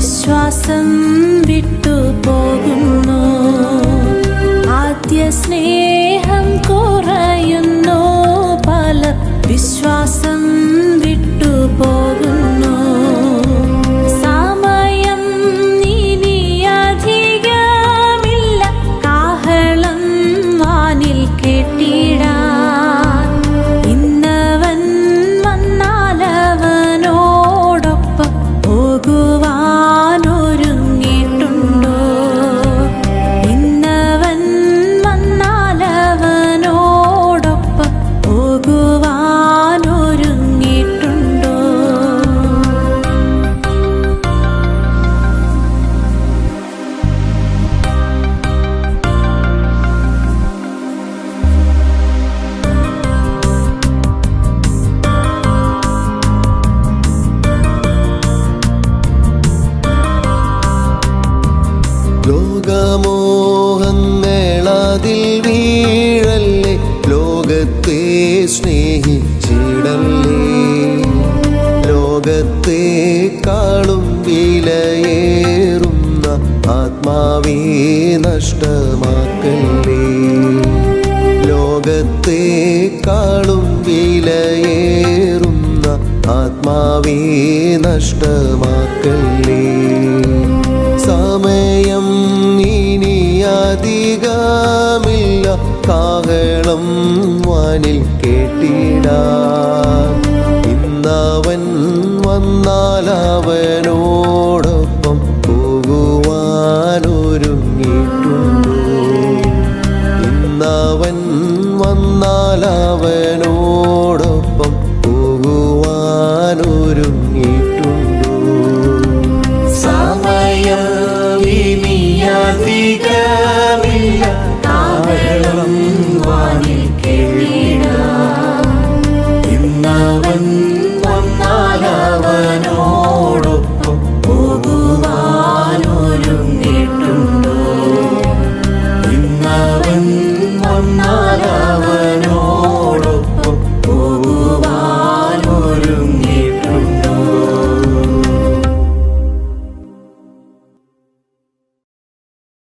വിശ്വാസം വിട്ടു പോകുന്നു ആദ്യ സ്നേഹം ലോകമോഹങ്ങളതിൽ വീഴല്ലേ? ലോകത്തെ സ്നേഹിച്ചിടല്ലേ? ലോകത്തെ കാളും വിലയേറുന്ന ആത്മാവേ നഷ്ടമാക്കല്ലേ? ലോകത്തെക്കാളും വിലയേറുന്ന ആത്മാവേ നഷ്ടമാക്കല്ലേ കാഹളം വാനിൽ കേട്ടിടാൻ ഇന്നവൻ വന്നാൽ അവനോടൊപ്പം ഇന്നവൻ വന്നാൽ അവനോടൊപ്പം